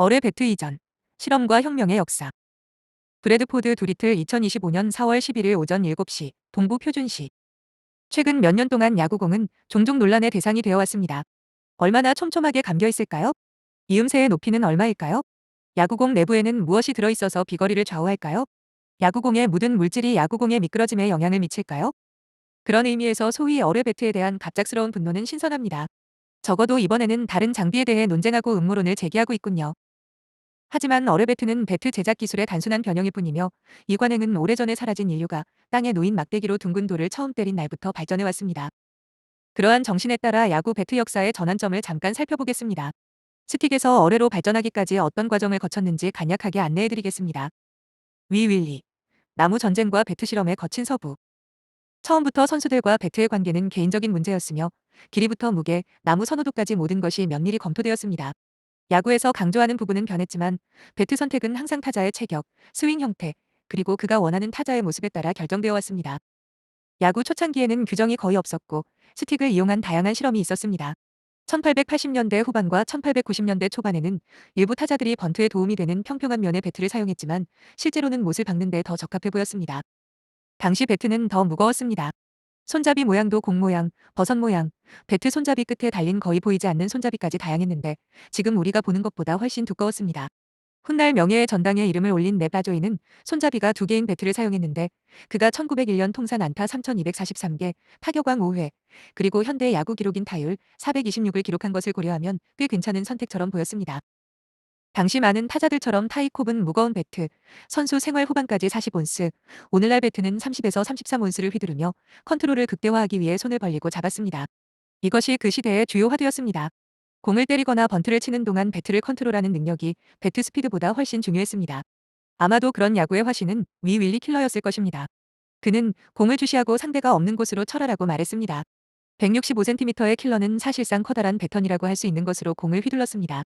어뢰 배트 이전. 실험과 혁명의 역사. 브래드포드 도리틀 2025년 4월 11일 오전 7시 동부 표준시. 최근 몇 년 동안 야구공은 종종 논란의 대상이 되어 왔습니다. 얼마나 촘촘하게 감겨 있을까요? 이음새의 높이는 얼마일까요? 야구공 내부에는 무엇이 들어있어서 비거리를 좌우할까요? 야구공에 묻은 물질이 야구공의 미끄러짐에 영향을 미칠까요? 그런 의미에서 소위 어뢰 배트에 대한 갑작스러운 분노는 신선합니다. 적어도 이번에는 다른 장비에 대해 논쟁하고 음모론을 제기하고 있군요. 하지만 어뢰배트는 배트 제작 기술의 단순한 변형일 뿐이며 이 관행은 오래전에 사라진 인류가 땅에 놓인 막대기로 둥근 돌을 처음 때린 날부터 발전해 왔습니다. 그러한 정신에 따라 야구 배트 역사의 전환점을 잠깐 살펴보겠습니다. 스틱에서 어뢰로 발전하기까지 어떤 과정을 거쳤는지 간략하게 안내해드리겠습니다. 위 윌리. 나무 전쟁과 배트 실험의 거친 서부. 처음부터 선수들과 배트의 관계는 개인적인 문제였으며 길이부터 무게, 나무 선호도까지 모든 것이 면밀히 검토되었습니다. 야구에서 강조하는 부분은 변했지만 배트 선택은 항상 타자의 체격, 스윙 형태, 그리고 그가 원하는 타자의 모습에 따라 결정되어 왔습니다. 야구 초창기에는 규정이 거의 없었고 스틱을 이용한 다양한 실험이 있었습니다. 1880년대 후반과 1890년대 초반에는 일부 타자들이 번트에 도움이 되는 평평한 면의 배트를 사용했지만 실제로는 못을 박는 데 더 적합해 보였습니다. 당시 배트는 더 무거웠습니다. 손잡이 모양도 공 모양, 버섯 모양, 배트 손잡이 끝에 달린 거의 보이지 않는 손잡이까지 다양했는데 지금 우리가 보는 것보다 훨씬 두꺼웠습니다. 훗날 명예의 전당에 이름을 올린 넵라조이는 손잡이가 두 개인 배트를 사용했는데 그가 1901년 통산 안타 3243개, 타격왕 5회, 그리고 현대 야구 기록인 타율 426을 기록한 것을 고려하면 꽤 괜찮은 선택처럼 보였습니다. 당시 많은 타자들처럼 타이콥은 무거운 배트, 선수 생활 후반까지 40온스, 오늘날 배트는 30에서 33온스를 휘두르며 컨트롤을 극대화하기 위해 손을 벌리고 잡았습니다. 이것이 그 시대의 주요 화두였습니다. 공을 때리거나 번트를 치는 동안 배트를 컨트롤하는 능력이 배트 스피드보다 훨씬 중요했습니다. 아마도 그런 야구의 화신은 위 윌리 킬러였을 것입니다. 그는 공을 주시하고 상대가 없는 곳으로 철하라고 말했습니다. 165cm의 킬러는 사실상 커다란 배턴이라고 할 수 있는 것으로 공을 휘둘렀습니다.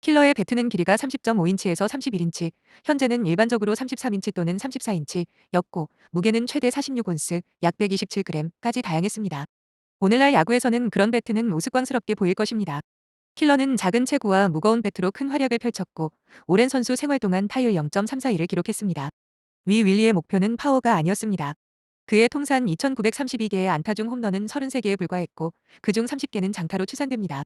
킬러의 배트는 길이가 30.5인치에서 31인치, 현재는 일반적으로 33인치 또는 34인치였고 무게는 최대 46온스, 약 127g까지 다양했습니다. 오늘날 야구에서는 그런 배트는 우스꽝스럽게 보일 것입니다. 킬러는 작은 체구와 무거운 배트로 큰 활약을 펼쳤고 오랜 선수 생활 동안 타율 0.341을 기록했습니다. 위 윌리의 목표는 파워가 아니었습니다. 그의 통산 2,932개의 안타 중 홈런은 33개에 불과했고 그중 30개는 장타로 추산됩니다.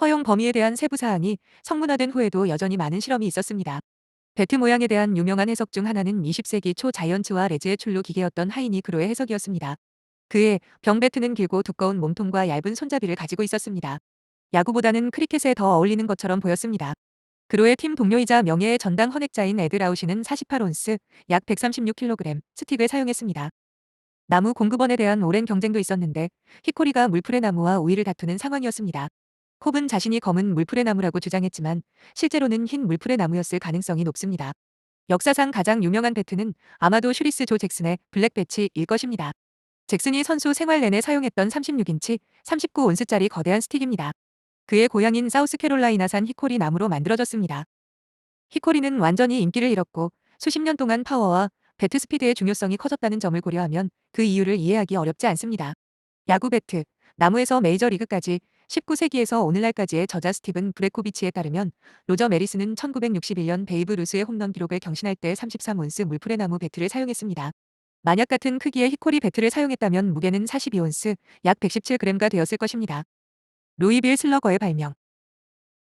허용 범위에 대한 세부 사항이 성문화된 후에도 여전히 많은 실험이 있었습니다. 배트 모양에 대한 유명한 해석 중 하나는 20세기 초 자이언츠와 레즈의 출루 기계였던 하이니 그로의 해석이었습니다. 그의 병배트는 길고 두꺼운 몸통과 얇은 손잡이를 가지고 있었습니다. 야구보다는 크리켓에 더 어울리는 것처럼 보였습니다. 그로의 팀 동료이자 명예의 전당 헌액자인 에드 라우시는 48온스, 약 136kg 스틱을 사용했습니다. 나무 공급원에 대한 오랜 경쟁도 있었는데 히코리가 물풀의 나무와 우위를 다투는 상황이었습니다. 콥은 자신이 검은 물풀의 나무라고 주장했지만 실제로는 흰 물풀의 나무였을 가능성이 높습니다. 역사상 가장 유명한 배트는 아마도 슈리스 조 잭슨의 블랙 배치일 것입니다. 잭슨이 선수 생활 내내 사용했던 36인치, 39온스짜리 거대한 스틱입니다. 그의 고향인 사우스캐롤라이나산 히코리 나무로 만들어졌습니다. 히코리는 완전히 인기를 잃었고 수십 년 동안 파워와 배트 스피드의 중요성이 커졌다는 점을 고려하면 그 이유를 이해하기 어렵지 않습니다. 야구 배트, 나무에서 메이저리그까지 19세기에서 오늘날까지의 저자 스티븐 브레코비치에 따르면 로저 메리스는 1961년 베이브 루스의 홈런 기록을 경신할 때 33온스 물풀의 나무 배트를 사용했습니다. 만약 같은 크기의 히코리 배트를 사용했다면 무게는 42온스, 약 117g가 되었을 것입니다. 루이빌 슬러거의 발명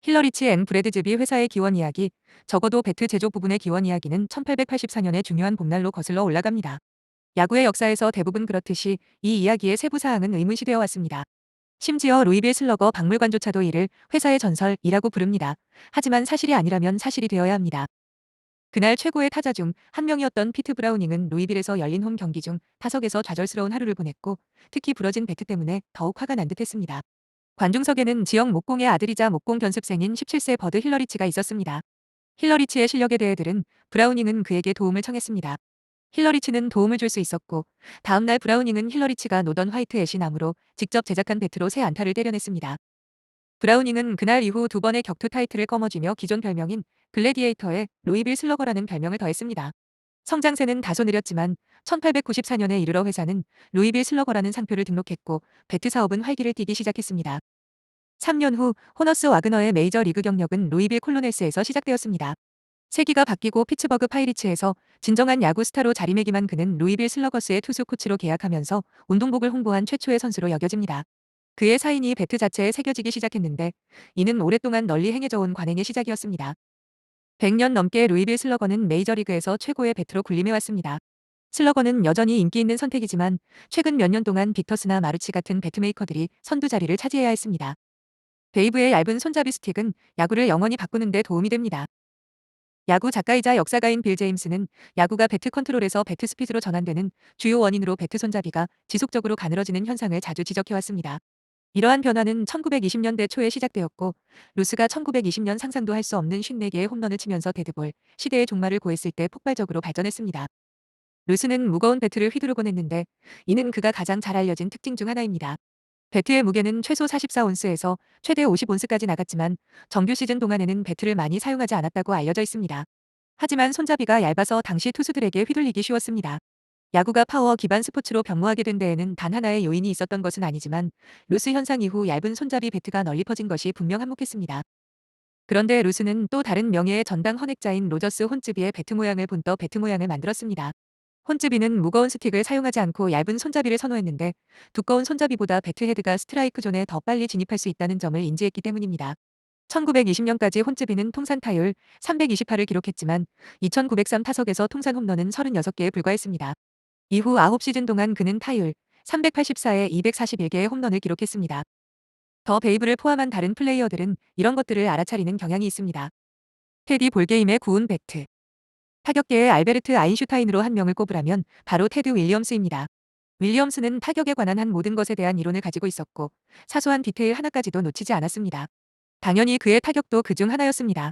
힐러리치 앤 브래드즈비 회사의 기원 이야기, 적어도 배트 제조 부분의 기원 이야기는 1884년의 중요한 봄날로 거슬러 올라갑니다. 야구의 역사에서 대부분 그렇듯이 이 이야기의 세부 사항은 의문시되어 왔습니다. 심지어 루이빌 슬러거 박물관조차도 이를 회사의 전설이라고 부릅니다. 하지만 사실이 아니라면 사실이 되어야 합니다. 그날 최고의 타자 중 한 명이었던 피트 브라우닝은 루이빌에서 열린 홈 경기 중 타석에서 좌절스러운 하루를 보냈고 특히 부러진 배트 때문에 더욱 화가 난 듯했습니다. 관중석에는 지역 목공의 아들이자 목공 견습생인 17세 버드 힐러리치가 있었습니다. 힐러리치의 실력에 대해 들은 브라우닝은 그에게 도움을 청했습니다. 힐러리치는 도움을 줄 수 있었고 다음 날 브라우닝은 힐러리치가 노던 화이트 나무로 직접 제작한 배트로 새 안타를 때려냈습니다. 브라우닝은 그날 이후 두 번의 격투 타이틀을 거머쥐며 기존 별명인 글래디에이터에 로이빌 슬러거라는 별명을 더했습니다. 성장세는 다소 느렸지만 1894년에 이르러 회사는 루이빌 슬러거라는 상표를 등록했고 배트 사업은 활기를 띠기 시작했습니다. 3년 후 호너스 와그너의 메이저 리그 경력은 루이빌 콜로넬스에서 시작되었습니다. 세기가 바뀌고 피츠버그 파이리츠에서 진정한 야구 스타로 자리매김한 그는 루이빌 슬러거스의 투수 코치로 계약하면서 운동복을 홍보한 최초의 선수로 여겨집니다. 그의 사인이 배트 자체에 새겨지기 시작했는데 이는 오랫동안 널리 행해져 온 관행의 시작이었습니다. 100년 넘게 루이빌 슬러거는 메이저리그에서 최고의 배트로 군림해왔습니다. 슬러거는 여전히 인기 있는 선택이지만 최근 몇 년 동안 빅터스나 마루치 같은 배트메이커들이 선두 자리를 차지해야 했습니다. 베이브의 얇은 손잡이 스틱은 야구를 영원히 바꾸는 데 도움이 됩니다. 야구 작가이자 역사가인 빌 제임스는 야구가 배트 컨트롤에서 배트 스피드로 전환되는 주요 원인으로 배트 손잡이가 지속적으로 가늘어지는 현상을 자주 지적해왔습니다. 이러한 변화는 1920년대 초에 시작되었고 루스가 1920년 상상도 할 수 없는 54개의 홈런을 치면서 데드볼 시대의 종말을 고했을 때 폭발적으로 발전했습니다. 루스는 무거운 배트를 휘두르곤 했는데 이는 그가 가장 잘 알려진 특징 중 하나입니다. 배트의 무게는 최소 44온스에서 최대 50온스까지 나갔지만 정규 시즌 동안에는 배트를 많이 사용하지 않았다고 알려져 있습니다. 하지만 손잡이가 얇아서 당시 투수들에게 휘둘리기 쉬웠습니다. 야구가 파워 기반 스포츠로 변모하게 된 데에는 단 하나의 요인이 있었던 것은 아니지만 루스 현상 이후 얇은 손잡이 배트가 널리 퍼진 것이 분명 한몫했습니다. 그런데 루스는 또 다른 명예의 전당 헌액자인 로저스 혼츠비의 배트 모양을 본떠 배트 모양을 만들었습니다. 혼츠비는 무거운 스틱을 사용하지 않고 얇은 손잡이를 선호했는데 두꺼운 손잡이보다 배트 헤드가 스트라이크 존에 더 빨리 진입할 수 있다는 점을 인지했기 때문입니다. 1920년까지 혼츠비는 통산 타율 328을 기록했지만 2903 타석에서 통산 홈런은 36개에 불과했습니다. 이후 9시즌 동안 그는 타율 384에 241개의 홈런을 기록했습니다. 더 베이브를 포함한 다른 플레이어들은 이런 것들을 알아차리는 경향이 있습니다. 테디 볼게임의 구운 배트 타격계의 알베르트 아인슈타인으로 한 명을 꼽으라면 바로 테드 윌리엄스입니다. 윌리엄스는 타격에 관한 한 모든 것에 대한 이론을 가지고 있었고 사소한 디테일 하나까지도 놓치지 않았습니다. 당연히 그의 타격도 그 중 하나였습니다.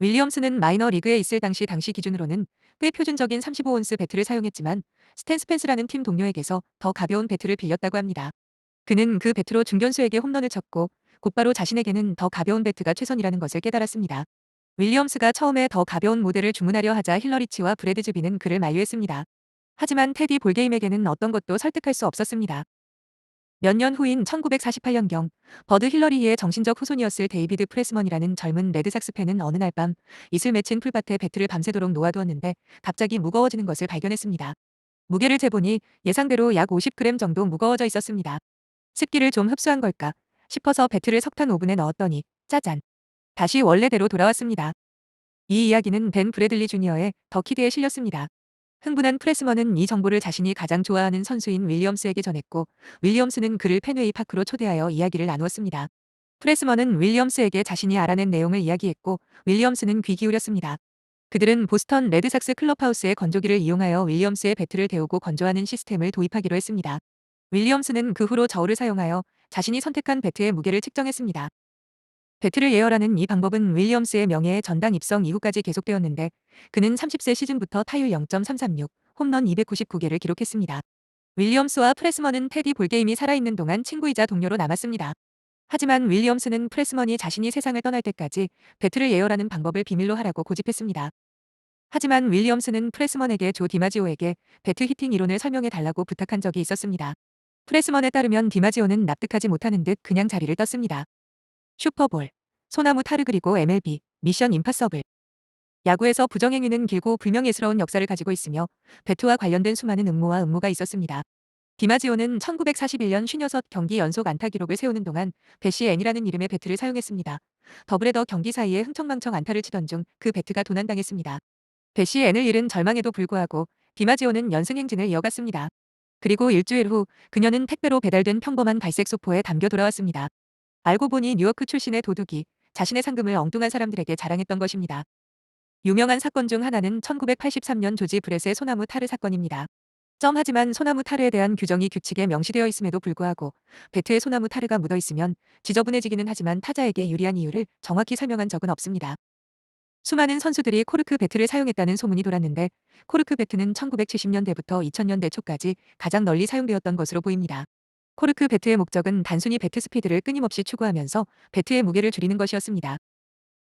윌리엄스는 마이너 리그에 있을 당시 당시 기준으로는 꽤 표준적인 35온스 배트를 사용했지만 스탠 스펜스라는 팀 동료에게서 더 가벼운 배트를 빌렸다고 합니다. 그는 그 배트로 중견수에게 홈런을 쳤고 곧바로 자신에게는 더 가벼운 배트가 최선이라는 것을 깨달았습니다. 윌리엄스가 처음에 더 가벼운 모델을 주문하려 하자 힐러리치와 브래드 즈비는 그를 만류했습니다. 하지만 테디 볼게임에게는 어떤 것도 설득할 수 없었습니다. 몇 년 후인 1948년경 버드 힐러리의 정신적 후손이었을 데이비드 프레스먼이라는 젊은 레드삭스 팬은 어느 날 밤 이슬 맺힌 풀밭에 배트를 밤새도록 놓아두었는데 갑자기 무거워지는 것을 발견했습니다. 무게를 재보니 예상대로 약 50g 정도 무거워져 있었습니다. 습기를 좀 흡수한 걸까 싶어서 배트를 석탄 오븐에 넣었더니 짜잔. 다시 원래대로 돌아왔습니다. 이 이야기는 벤 브래들리 주니어의 더 키드에 실렸습니다. 흥분한 프레스먼은 이 정보를 자신이 가장 좋아하는 선수인 윌리엄스에게 전했고 윌리엄스는 그를 펜웨이 파크로 초대하여 이야기를 나누었습니다. 프레스먼은 윌리엄스에게 자신이 알아낸 내용을 이야기했고 윌리엄스는 귀 기울였습니다. 그들은 보스턴 레드삭스 클럽하우스의 건조기를 이용하여 윌리엄스의 배트를 데우고 건조하는 시스템을 도입하기로 했습니다. 윌리엄스는 그 후로 저울을 사용하여 자신이 선택한 배트의 무게를 측정했습니다. 배트를 예열하는 이 방법은 윌리엄스의 명예의 전당 입성 이후까지 계속되었는데 그는 30세 시즌부터 타율 0.336, 홈런 299개를 기록했습니다. 윌리엄스와 프레스먼은 테디 볼게임이 살아있는 동안 친구이자 동료로 남았습니다. 하지만 윌리엄스는 프레스먼이 자신이 세상을 떠날 때까지 배트를 예열하는 방법을 비밀로 하라고 고집했습니다. 하지만 윌리엄스는 프레스먼에게 조 디마지오에게 배트 히팅 이론을 설명해 달라고 부탁한 적이 있었습니다. 프레스먼에 따르면 디마지오는 납득하지 못하는 듯 그냥 자리를 떴습니다. 슈퍼볼, 소나무 타르 그리고 MLB, 미션 임파서블. 야구에서 부정행위는 길고 불명예스러운 역사를 가지고 있으며 배트와 관련된 수많은 음모와 음모가 있었습니다. 디마지오는 1941년 56 경기 연속 안타 기록을 세우는 동안 배시 N이라는 이름의 배트를 사용했습니다. 더블헤더 경기 사이에 흥청망청 안타를 치던 중 그 배트가 도난당했습니다. 배시 N을 잃은 절망에도 불구하고 디마지오는 연승 행진을 이어갔습니다. 그리고 일주일 후 그녀는 택배로 배달된 평범한 갈색 소포에 담겨 돌아왔습니다. 알고 보니 뉴요크 출신의 도둑이 자신의 상금을 엉뚱한 사람들에게 자랑했던 것입니다. 유명한 사건 중 하나는 1983년 조지 브렛의 소나무 타르 사건입니다. 점 하지만 소나무 타르에 대한 규정이 규칙에 명시되어 있음에도 불구하고 배트에 소나무 타르가 묻어 있으면 지저분해지기는 하지만 타자에게 유리한 이유를 정확히 설명한 적은 없습니다. 수많은 선수들이 코르크 배트를 사용했다는 소문이 돌았는데 코르크 배트는 1970년대부터 2000년대 초까지 가장 널리 사용되었던 것으로 보입니다. 코르크 배트의 목적은 단순히 배트 스피드를 끊임없이 추구하면서 배트의 무게를 줄이는 것이었습니다.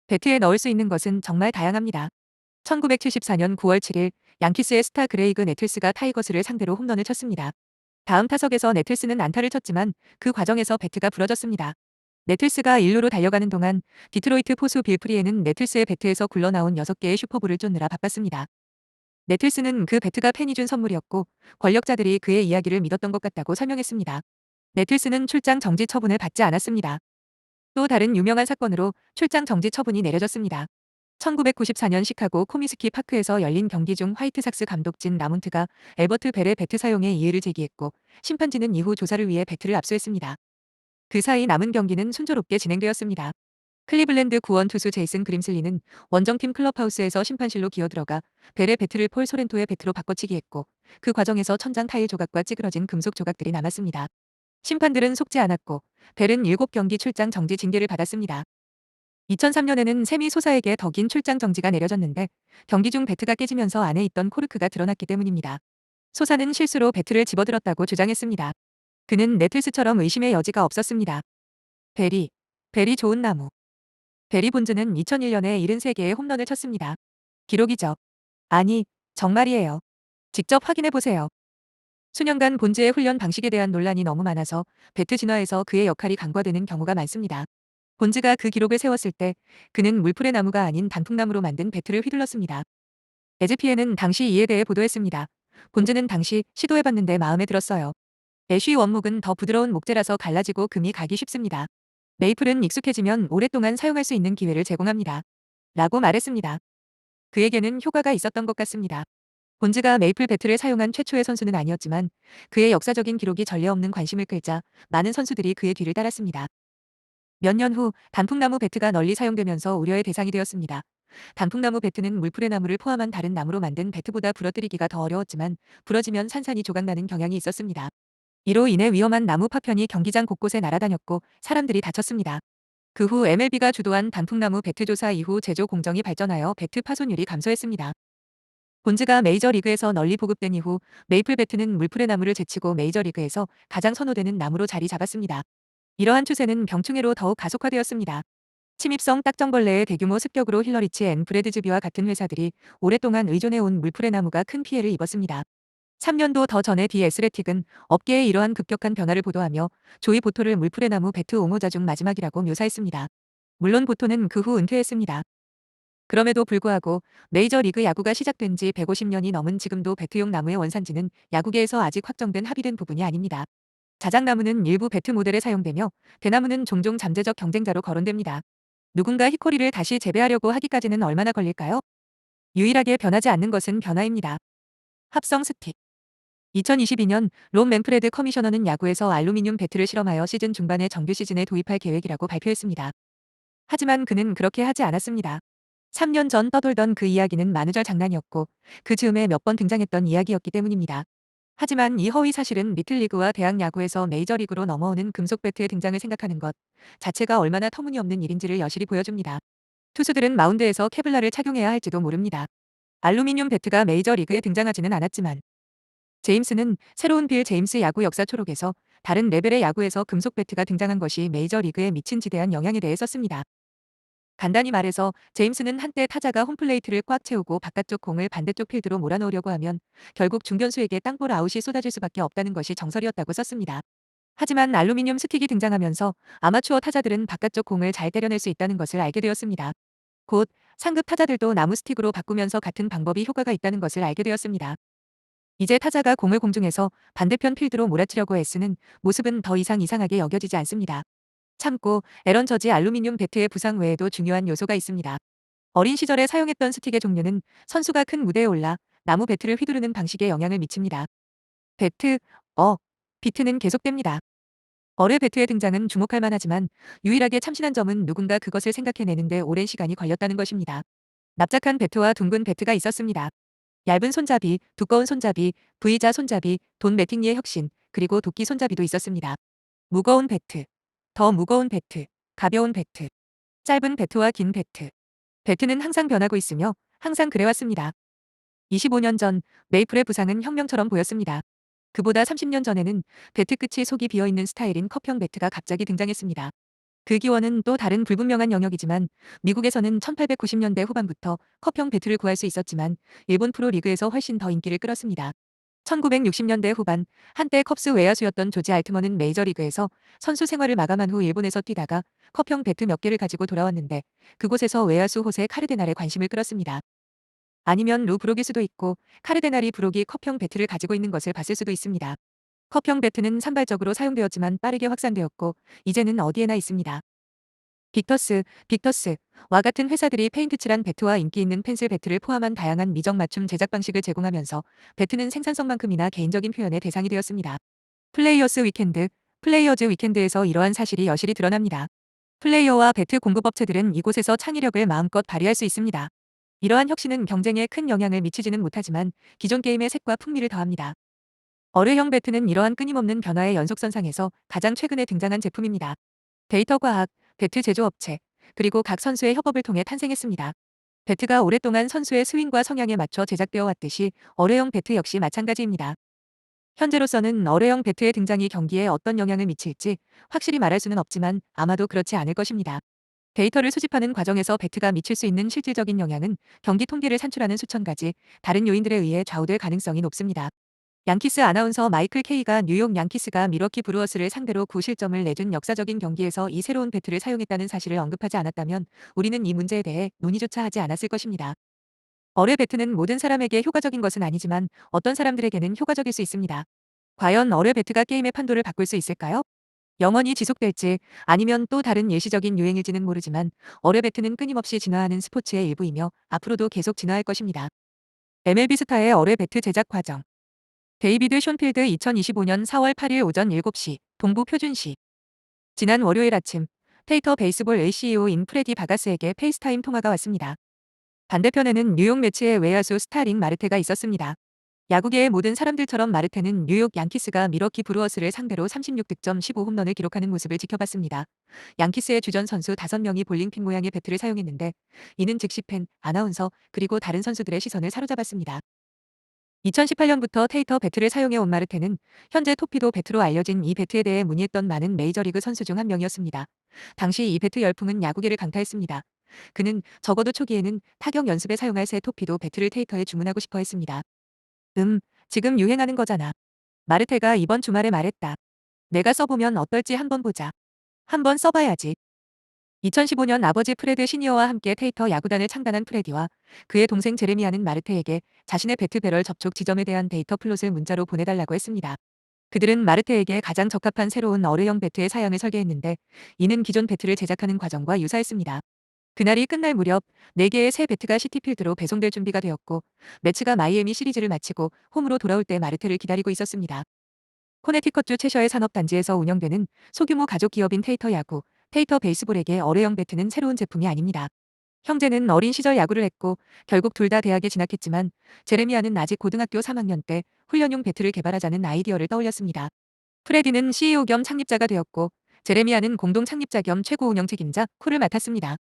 배트에 넣을 수 있는 것은 정말 다양합니다. 1974년 9월 7일 양키스의 스타 그레이그 네틀스가 타이거스를 상대로 홈런을 쳤습니다. 다음 타석에서 네틀스는 안타를 쳤지만 그 과정에서 배트가 부러졌습니다. 네틀스가 1루로 달려가는 동안 디트로이트 포수 빌 프리에는 네틀스의 배트에서 굴러나온 6개의 슈퍼볼을 쫓느라 바빴습니다. 네틀스는 그 배트가 팬이 준 선물이었고 권력자들이 그의 이야기를 믿었던 것 같다고 설명했습니다. 네틀스는 출장 정지 처분을 받지 않았습니다. 또 다른 유명한 사건으로 출장 정지 처분이 내려졌습니다. 1994년 시카고 코미스키 파크에서 열린 경기 중 화이트삭스 감독 진 라몬트가 엘버트 벨의 배트 사용에 이의를 제기했고 심판진은 이후 조사를 위해 배트를 압수했습니다. 그 사이 남은 경기는 순조롭게 진행되었습니다. 클리블랜드 구원 투수 제이슨 그림슬리는 원정팀 클럽하우스에서 심판실로 기어들어가 벨의 배트를 폴 소렌토의 배트로 바꿔치기 했고 그 과정에서 천장 타일 조각과 찌그러진 금속 조각들이 남았습니다. 심판들은 속지 않았고 벨은 7경기 출장 정지 징계를 받았습니다. 2003년에는 세미 소사에게 더 긴 출장 정지가 내려졌는데 경기 중 배트가 깨지면서 안에 있던 코르크가 드러났기 때문입니다. 소사는 실수로 배트를 집어들었다고 주장했습니다. 그는 네틀스처럼 의심의 여지가 없었습니다. 베리, 베리 좋은 나무. 베리 본즈는 2001년에 73개의 홈런을 쳤습니다. 기록이죠. 아니, 정말이에요. 직접 확인해 보세요. 수년간 본즈의 훈련 방식에 대한 논란이 너무 많아서 배트 진화에서 그의 역할이 간과되는 경우가 많습니다. 본즈가 그 기록을 세웠을 때 그는 물풀의 나무가 아닌 단풍나무로 만든 배트를 휘둘렀습니다. 에즈피에는 당시 이에 대해 보도했습니다. 본즈는 당시 시도해봤는데 마음에 들었어요. 애쉬 원목은 더 부드러운 목재라서 갈라지고 금이 가기 쉽습니다. 메이플은 익숙해지면 오랫동안 사용할 수 있는 기회를 제공합니다. 라고 말했습니다. 그에게는 효과가 있었던 것 같습니다. 본즈가 메이플 배트를 사용한 최초의 선수는 아니었지만 그의 역사적인 기록이 전례 없는 관심을 끌자 많은 선수들이 그의 뒤를 따랐습니다. 몇 년 후 단풍나무 배트가 널리 사용되면서 우려의 대상이 되었습니다. 단풍나무 배트는 물풀의 나무를 포함한 다른 나무로 만든 배트보다 부러뜨리기가 더 어려웠지만 부러지면 산산이 조각나는 경향이 있었습니다. 이로 인해 위험한 나무 파편이 경기장 곳곳에 날아다녔고 사람들이 다쳤습니다. 그 후 MLB가 주도한 단풍나무 배트 조사 이후 제조 공정이 발전하여 배트 파손율이 감소했습니다. 본즈가 메이저리그에서 널리 보급된 이후 메이플 배트는 물풀의 나무를 제치고 메이저리그에서 가장 선호되는 나무로 자리 잡았습니다. 이러한 추세는 병충해로 더욱 가속화되었습니다. 침입성 딱정벌레의 대규모 습격으로 힐러리치 앤 브래드즈비와 같은 회사들이 오랫동안 의존해온 물풀의 나무가 큰 피해를 입었습니다. 3년도 더 전에 디 에스레틱은 업계의 이러한 급격한 변화를 보도하며 조이 보토를 물풀의 나무 배트 옹호자 중 마지막이라고 묘사했습니다. 물론 보토는 그 후 은퇴했습니다. 그럼에도 불구하고 메이저리그 야구가 시작된 지 150년이 넘은 지금도 배트용 나무의 원산지는 야구계에서 아직 확정된 합의된 부분이 아닙니다. 자작나무는 일부 배트 모델에 사용되며 대나무는 종종 잠재적 경쟁자로 거론됩니다. 누군가 히코리를 다시 재배하려고 하기까지는 얼마나 걸릴까요? 유일하게 변하지 않는 것은 변화입니다. 합성 스틱 2022년 롬 맨프레드 커미셔너는 야구에서 알루미늄 배트를 실험하여 시즌 중반에 정규 시즌에 도입할 계획이라고 발표했습니다. 하지만 그는 그렇게 하지 않았습니다. 3년 전 떠돌던 그 이야기는 만우절 장난이었고 그 즈음에 몇 번 등장했던 이야기였기 때문입니다. 하지만 이 허위 사실은 리틀리그와 대학 야구에서 메이저리그로 넘어오는 금속 배트의 등장을 생각하는 것 자체가 얼마나 터무니없는 일인지를 여실히 보여줍니다. 투수들은 마운드에서 케블라를 착용해야 할지도 모릅니다. 알루미늄 배트가 메이저리그에 등장하지는 않았지만 제임스는 새로운 빌 제임스 야구 역사 초록에서 다른 레벨의 야구에서 금속 배트가 등장한 것이 메이저리그에 미친 지대한 영향에 대해 썼습니다. 간단히 말해서 제임스는 한때 타자가 홈플레이트를 꽉 채우고 바깥쪽 공을 반대쪽 필드로 몰아넣으려고 하면 결국 중견수에게 땅볼 아웃이 쏟아질 수밖에 없다는 것이 정설이었다고 썼습니다. 하지만 알루미늄 스틱이 등장하면서 아마추어 타자들은 바깥쪽 공을 잘 때려낼 수 있다는 것을 알게 되었습니다. 곧 상급 타자들도 나무 스틱으로 바꾸면서 같은 방법이 효과가 있다는 것을 알게 되었습니다. 이제 타자가 공을 공중에서 반대편 필드로 몰아치려고 애쓰는 모습은 더 이상 이상하게 여겨지지 않습니다. 참고 에런 저지 알루미늄 배트의 부상 외에도 중요한 요소가 있습니다. 어린 시절에 사용했던 스틱의 종류는 선수가 큰 무대에 올라 나무 배트를 휘두르는 방식에 영향을 미칩니다. 배트, 어, 비트는 계속됩니다. 어뢰 배트의 등장은 주목할 만하지만 유일하게 참신한 점은 누군가 그것을 생각해내는데 오랜 시간이 걸렸다는 것입니다. 납작한 배트와 둥근 배트가 있었습니다. 얇은 손잡이, 두꺼운 손잡이, V자 손잡이, 돈 매팅리의 혁신, 그리고 도끼 손잡이도 있었습니다. 무거운 배트, 더 무거운 배트, 가벼운 배트, 짧은 배트와 긴 배트. 배트는 항상 변하고 있으며 항상 그래왔습니다. 25년 전 메이플의 부상은 혁명처럼 보였습니다. 그보다 30년 전에는 배트 끝이 속이 비어있는 스타일인 컵형 배트가 갑자기 등장했습니다. 그 기원은 또 다른 불분명한 영역이지만 미국에서는 1890년대 후반부터 컵형 배트를 구할 수 있었지만 일본 프로리그에서 훨씬 더 인기를 끌었습니다. 1960년대 후반 한때 컵스 외야수였던 조지 알트먼은 메이저리그에서 선수 생활을 마감한 후 일본에서 뛰다가 컵형 배트 몇 개를 가지고 돌아왔는데 그곳에서 외야수 호세 카르데날에 관심을 끌었습니다. 아니면 루 브록일 수도 있고 카르데날이 브록이 컵형 배트를 가지고 있는 것을 봤을 수도 있습니다. 컵형 배트는 산발적으로 사용되었지만 빠르게 확산되었고 이제는 어디에나 있습니다. 빅터스, 빅터스와 같은 회사들이 페인트 칠한 배트와 인기 있는 펜슬 배트를 포함한 다양한 미적 맞춤 제작 방식을 제공하면서 배트는 생산성만큼이나 개인적인 표현의 대상이 되었습니다. 플레이어스 위켄드, 플레이어즈 위켄드에서 이러한 사실이 여실히 드러납니다. 플레이어와 배트 공급업체들은 이곳에서 창의력을 마음껏 발휘할 수 있습니다. 이러한 혁신은 경쟁에 큰 영향을 미치지는 못하지만 기존 게임의 색과 풍미를 더합니다. 어뢰형 배트는 이러한 끊임없는 변화의 연속선상에서 가장 최근에 등장한 제품입니다. 데이터 과학, 배트 제조업체, 그리고 각 선수의 협업을 통해 탄생했습니다. 배트가 오랫동안 선수의 스윙과 성향에 맞춰 제작되어 왔듯이 어뢰형 배트 역시 마찬가지입니다. 현재로서는 어뢰형 배트의 등장이 경기에 어떤 영향을 미칠지 확실히 말할 수는 없지만 아마도 그렇지 않을 것입니다. 데이터를 수집하는 과정에서 배트가 미칠 수 있는 실질적인 영향은 경기 통계를 산출하는 수천 가지 다른 요인들에 의해 좌우될 가능성이 높습니다. 양키스 아나운서 마이클 케이가 뉴욕 양키스가 미러키 브루어스를 상대로 9실점을 내준 역사적인 경기에서 이 새로운 배트를 사용했다는 사실을 언급하지 않았다면 우리는 이 문제에 대해 논의조차 하지 않았을 것입니다. 어뢰 배트는 모든 사람에게 효과적인 것은 아니지만 어떤 사람들에게는 효과적일 수 있습니다. 과연 어뢰 배트가 게임의 판도를 바꿀 수 있을까요? 영원히 지속될지 아니면 또 다른 일시적인 유행일지는 모르지만 어뢰 배트는 끊임없이 진화하는 스포츠의 일부이며 앞으로도 계속 진화할 것입니다. MLB 스타의 어뢰 배트 제작 과정 데이비드 숀필드 2025년 4월 8일 오전 7시 동부 표준시 지난 월요일 아침 테이터 베이스볼 ACEO인 프레디 바가스에게 페이스타임 통화가 왔습니다. 반대편에는 뉴욕 매치의 외야수 스타링 마르테가 있었습니다. 야구계의 모든 사람들처럼 마르테는 뉴욕 양키스가 미러키 브루어스를 상대로 36득점 15홈런을 기록하는 모습을 지켜봤습니다. 양키스의 주전 선수 5명이 볼링핀 모양의 배트를 사용했는데 이는 즉시 팬, 아나운서, 그리고 다른 선수들의 시선을 사로잡았습니다. 2018년부터 테이터 배트를 사용해 온 마르테는 현재 토피도 배트로 알려진 이 배트에 대해 문의했던 많은 메이저리그 선수 중 한 명이었습니다. 당시 이 배트 열풍은 야구계를 강타했습니다. 그는 적어도 초기에는 타격 연습에 사용할 새 토피도 배트를 테이터에 주문하고 싶어 했습니다. 음, 지금 유행하는 거잖아. 마르테가 이번 주말에 말했다. 내가 써보면 어떨지 한번 보자. 한번 써봐야지. 2015년 아버지 프레드 시니어와 함께 테이터 야구단을 창단한 프레디와 그의 동생 제레미아는 마르테에게 자신의 배트 배럴 접촉 지점에 대한 데이터 플롯을 문자로 보내달라고 했습니다. 그들은 마르테에게 가장 적합한 새로운 어뢰형 배트의 사양을 설계했는데 이는 기존 배트를 제작하는 과정과 유사했습니다. 그날이 끝날 무렵 4개의 새 배트가 시티필드로 배송될 준비가 되었고 매치가 마이애미 시리즈를 마치고 홈으로 돌아올 때 마르테를 기다리고 있었습니다. 코네티컷주 채셔의 산업단지에서 운영되는 소규모 가족 기업인 테이터 야구, 테이터 베이스볼에게 어뢰형 배트는 새로운 제품이 아닙니다. 형제는 어린 시절 야구를 했고 결국 둘 다 대학에 진학했지만 제레미아는 아직 고등학교 3학년 때 훈련용 배트를 개발하자는 아이디어를 떠올렸습니다. 프레디는 CEO 겸 창립자가 되었고 제레미아는 공동 창립자 겸 최고 운영 책임자 쿨을 맡았습니다.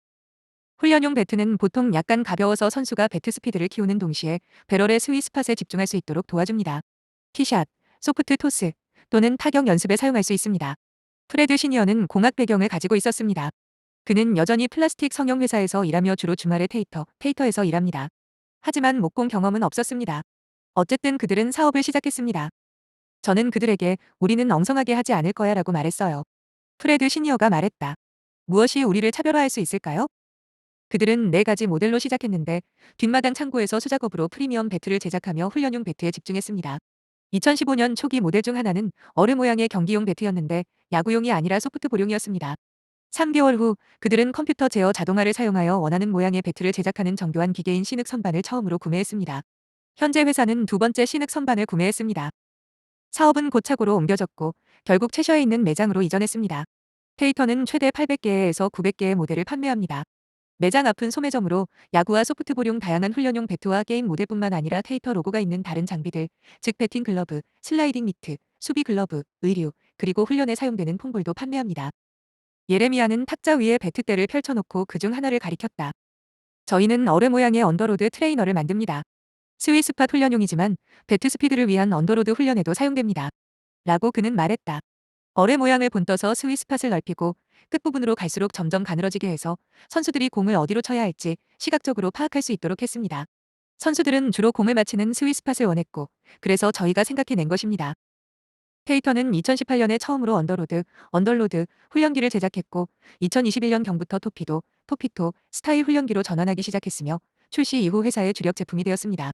훈련용 배트는 보통 약간 가벼워서 선수가 배트 스피드를 키우는 동시에 배럴의 스위 스팟에 집중할 수 있도록 도와줍니다. 티샷, 소프트 토스 또는 타격 연습에 사용할 수 있습니다. 프레드 시니어는 공학 배경을 가지고 있었습니다. 그는 여전히 플라스틱 성형 회사에서 일하며 주로 주말에 테이터, 테이터에서 일합니다. 하지만 목공 경험은 없었습니다. 어쨌든 그들은 사업을 시작했습니다. 저는 그들에게 우리는 엉성하게 하지 않을 거야 라고 말했어요. 프레드 시니어가 말했다. 무엇이 우리를 차별화할 수 있을까요? 그들은 네 가지 모델로 시작했는데 뒷마당 창고에서 수작업으로 프리미엄 배트를 제작하며 훈련용 배트에 집중했습니다. 2015년 초기 모델 중 하나는 어르 모양의 경기용 배트였는데 야구용이 아니라 소프트볼용이었습니다. 3개월 후 그들은 컴퓨터 제어 자동화를 사용하여 원하는 모양의 배트를 제작하는 정교한 기계인 신흙 선반을 처음으로 구매했습니다. 현재 회사는 두 번째 신흙 선반을 구매했습니다. 사업은 고착오로 옮겨졌고 결국 채셔에 있는 매장으로 이전했습니다. 테이터는 최대 800개에서 900개의 모델을 판매합니다. 매장 앞은 소매점으로 야구와 소프트볼용 다양한 훈련용 배트와 게임 모델뿐만 아니라 테이터 로고가 있는 다른 장비들, 즉 배팅 글러브, 슬라이딩 미트, 수비 글러브, 의류, 그리고 훈련에 사용되는 폼볼도 판매합니다. 예레미야는 탁자 위에 배트대를 펼쳐놓고 그중 하나를 가리켰다. 저희는 어뢰 모양의 언더로드 트레이너를 만듭니다. 스위스팟 훈련용이지만 배트 스피드를 위한 언더로드 훈련에도 사용됩니다. 라고 그는 말했다. 어뢰 모양을 본떠서 스위스팟을 넓히고 끝부분으로 갈수록 점점 가늘어지게 해서 선수들이 공을 어디로 쳐야 할지 시각적으로 파악할 수 있도록 했습니다. 선수들은 주로 공을 맞히는 스위스팟을 원했고 그래서 저희가 생각해낸 것입니다. 테이터는 2018년에 처음으로 언더로드, 언더로드 훈련기를 제작했고 2021년 경부터 토피도, 토피토 스타일 훈련기로 전환하기 시작했으며 출시 이후 회사의 주력 제품이 되었습니다.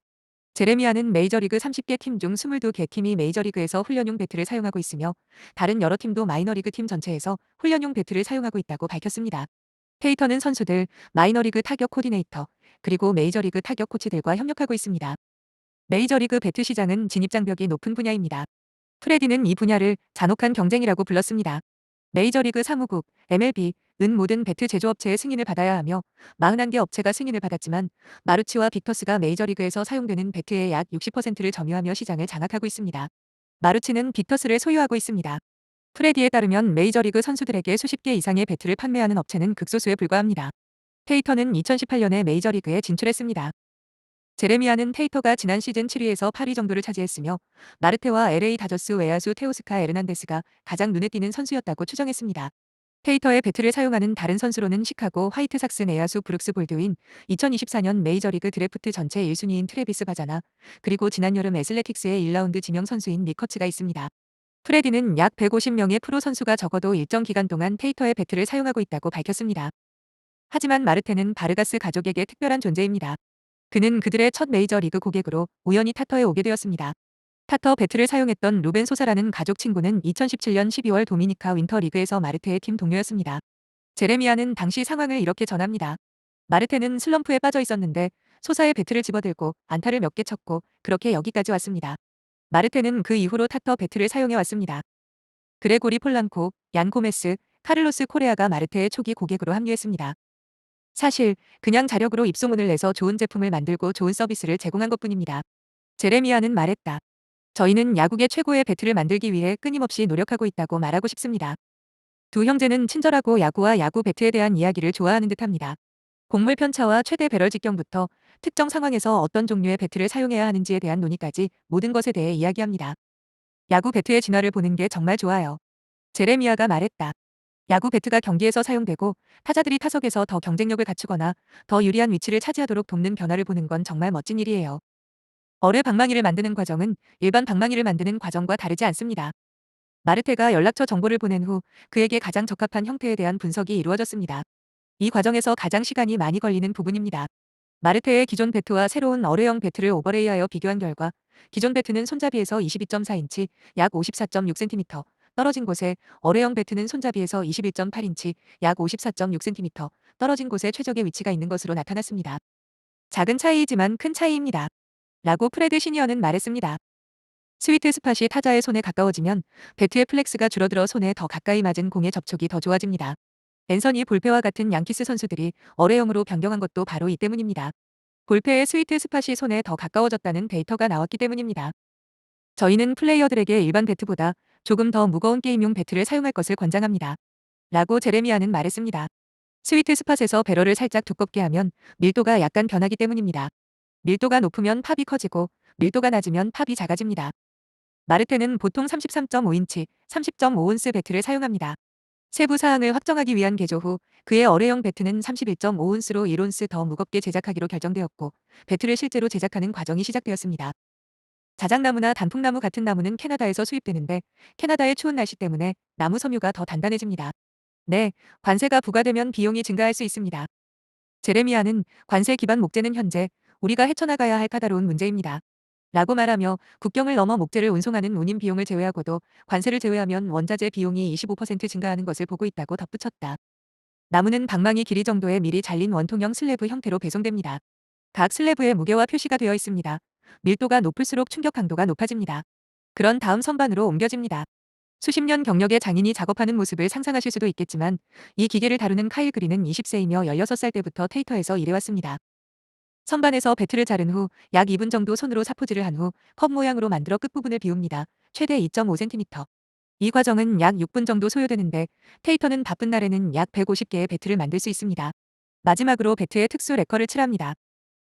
제레미아는 메이저리그 30개 팀 중 22개 팀이 메이저리그에서 훈련용 배트를 사용하고 있으며 다른 여러 팀도 마이너리그 팀 전체에서 훈련용 배트를 사용하고 있다고 밝혔습니다. 테이터는 선수들, 마이너리그 타격 코디네이터, 그리고 메이저리그 타격 코치들과 협력하고 있습니다. 메이저리그 배트 시장은 진입장벽이 높은 분야입니다. 프레디는 이 분야를 잔혹한 경쟁이라고 불렀습니다. 메이저리그 사무국, MLB, 은 모든 배트 제조업체의 승인을 받아야 하며 41개 업체가 승인을 받았지만 마루치와 빅터스가 메이저리그에서 사용되는 배트의 약 60%를 점유하며 시장을 장악하고 있습니다. 마루치는 빅터스를 소유하고 있습니다. 프레디에 따르면 메이저리그 선수들에게 수십 개 이상의 배트를 판매하는 업체는 극소수에 불과합니다. 테이터는 2018년에 메이저리그에 진출했습니다. 제레미아는 테이터가 지난 시즌 7위에서 8위 정도를 차지했으며 마르테와 LA 다저스 외야수 테오스카 에르난데스가 가장 눈에 띄는 선수였다고 추정했습니다. 테이터의 배트를 사용하는 다른 선수로는 시카고 화이트삭스 내야수 브룩스 볼드윈, 2024년 메이저리그 드래프트 전체 1순위인 트레비스 바자나, 그리고 지난 여름 애슬레틱스의 1라운드 지명 선수인 니커츠가 있습니다. 프레디는 약 150명의 프로 선수가 적어도 일정 기간 동안 테이터의 배트를 사용하고 있다고 밝혔습니다. 하지만 마르테는 바르가스 가족에게 특별한 존재입니다. 그는 그들의 첫 메이저리그 고객으로 우연히 타터에 오게 되었습니다. 타터 배트를 사용했던 루벤 소사라는 가족 친구는 2017년 12월 도미니카 윈터 리그에서 마르테의 팀 동료였습니다. 제레미아는 당시 상황을 이렇게 전합니다. 마르테는 슬럼프에 빠져 있었는데 소사의 배트를 집어들고 안타를 몇 개 쳤고 그렇게 여기까지 왔습니다. 마르테는 그 이후로 타터 배트를 사용해 왔습니다. 그레고리 폴란코, 얀 고메스, 카를로스 코레아가 마르테의 초기 고객으로 합류했습니다. 사실 그냥 자력으로 입소문을 내서 좋은 제품을 만들고 좋은 서비스를 제공한 것뿐입니다. 제레미아는 말했다. 저희는 야구계 최고의 배트를 만들기 위해 끊임없이 노력하고 있다고 말하고 싶습니다. 두 형제는 친절하고 야구와 야구 배트에 대한 이야기를 좋아하는 듯합니다. 곡물 편차와 최대 배럴 직경부터 특정 상황에서 어떤 종류의 배트를 사용해야 하는지에 대한 논의까지 모든 것에 대해 이야기합니다. 야구 배트의 진화를 보는 게 정말 좋아요. 제레미아가 말했다. 야구 배트가 경기에서 사용되고 타자들이 타석에서 더 경쟁력을 갖추거나 더 유리한 위치를 차지하도록 돕는 변화를 보는 건 정말 멋진 일이에요. 어뢰 방망이를 만드는 과정은 일반 방망이를 만드는 과정과 다르지 않습니다. 마르테가 연락처 정보를 보낸 후 그에게 가장 적합한 형태에 대한 분석이 이루어졌습니다. 이 과정에서 가장 시간이 많이 걸리는 부분입니다. 마르테의 기존 배트와 새로운 어뢰형 배트를 오버레이하여 비교한 결과 기존 배트는 손잡이에서 22.4인치 약 54.6cm 떨어진 곳에 어뢰형 배트는 손잡이에서 21.8인치 약 54.6cm 떨어진 곳에 최적의 위치가 있는 것으로 나타났습니다. 작은 차이이지만 큰 차이입니다. 라고 프레드 시니어는 말했습니다. 스위트 스팟이 타자의 손에 가까워지면 배트의 플렉스가 줄어들어 손에 더 가까이 맞은 공의 접촉이 더 좋아집니다. 앤서니 볼페와 같은 양키스 선수들이 어뢰형으로 변경한 것도 바로 이 때문입니다. 볼페의 스위트 스팟이 손에 더 가까워졌다는 데이터가 나왔기 때문입니다. 저희는 플레이어들에게 일반 배트보다 조금 더 무거운 게임용 배트를 사용할 것을 권장합니다. 라고 제레미아는 말했습니다. 스위트 스팟에서 배럴을 살짝 두껍게 하면 밀도가 약간 변하기 때문입니다. 밀도가 높으면 팝이 커지고 밀도가 낮으면 팝이 작아집니다. 마르테는 보통 33.5인치, 30.5온스 배트를 사용합니다. 세부 사항을 확정하기 위한 개조 후 그의 어뢰형 배트는 31.5온스로 1온스 더 무겁게 제작하기로 결정되었고 배트를 실제로 제작하는 과정이 시작되었습니다. 자작나무나 단풍나무 같은 나무는 캐나다에서 수입되는데 캐나다의 추운 날씨 때문에 나무 섬유가 더 단단해집니다. 네, 관세가 부과되면 비용이 증가할 수 있습니다. 제레미아는 관세 기반 목재는 현재 우리가 헤쳐나가야 할 까다로운 문제입니다. 라고 말하며 국경을 넘어 목재를 운송하는 운임 비용을 제외하고도 관세를 제외하면 원자재 비용이 25% 증가하는 것을 보고 있다고 덧붙였다. 나무는 방망이 길이 정도의 미리 잘린 원통형 슬래브 형태로 배송됩니다. 각 슬래브에 무게와 표시가 되어 있습니다. 밀도가 높을수록 충격 강도가 높아집니다. 그런 다음 선반으로 옮겨집니다. 수십 년 경력의 장인이 작업하는 모습을 상상하실 수도 있겠지만 이 기계를 다루는 카일 그리는 20세이며 16살 때부터 테이터에서 일해왔습니다. 선반에서 배트를 자른 후 약 2분 정도 손으로 사포질을 한 후 컵 모양으로 만들어 끝부분을 비웁니다. 최대 2.5cm. 이 과정은 약 6분 정도 소요되는데 테이터는 바쁜 날에는 약 150개의 배트를 만들 수 있습니다. 마지막으로 배트에 특수 레커를 칠합니다.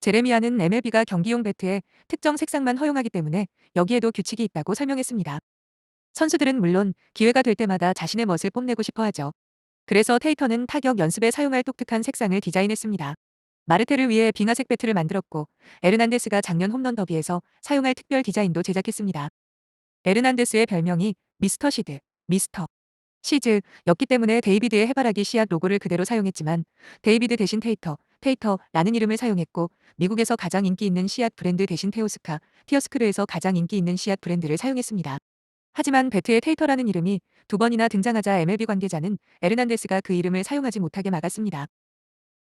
제레미아는 MLB가 경기용 배트에 특정 색상만 허용하기 때문에 여기에도 규칙이 있다고 설명했습니다. 선수들은 물론 기회가 될 때마다 자신의 멋을 뽐내고 싶어 하죠. 그래서 테이터는 타격 연습에 사용할 독특한 색상을 디자인했습니다. 마르테를 위해 빙하색 배트를 만들었고 에르난데스가 작년 홈런 더비에서 사용할 특별 디자인도 제작했습니다. 에르난데스의 별명이 미스터 시드, 미스터 시즈였기 때문에 데이비드의 해바라기 씨앗 로고를 그대로 사용했지만 데이비드 대신 테이터, 테이터라는 이름을 사용했고 미국에서 가장 인기 있는 씨앗 브랜드 대신 테오스카, 티어스크르에서 가장 인기 있는 씨앗 브랜드를 사용했습니다. 하지만 배트에 테이터라는 이름이 두 번이나 등장하자 MLB 관계자는 에르난데스가 그 이름을 사용하지 못하게 막았습니다.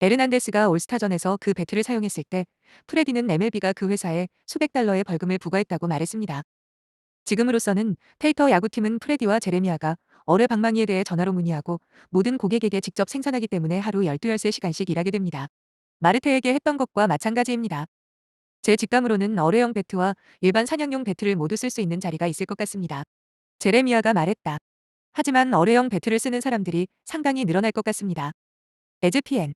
에르난데스가 올스타전에서 그 배트를 사용했을 때 프레디는 MLB가 그 회사에 수백 달러의 벌금을 부과했다고 말했습니다. 지금으로서는 테이터 야구팀은 프레디와 제레미아가 어뢰 방망이에 대해 전화로 문의하고 모든 고객에게 직접 생산하기 때문에 하루 12-13시간씩 일하게 됩니다. 마르테에게 했던 것과 마찬가지입니다. 제 직감으로는 어뢰형 배트와 일반 사냥용 배트를 모두 쓸 수 있는 자리가 있을 것 같습니다. 제레미아가 말했다. 하지만 어뢰형 배트를 쓰는 사람들이 상당히 늘어날 것 같습니다. 에즈피엔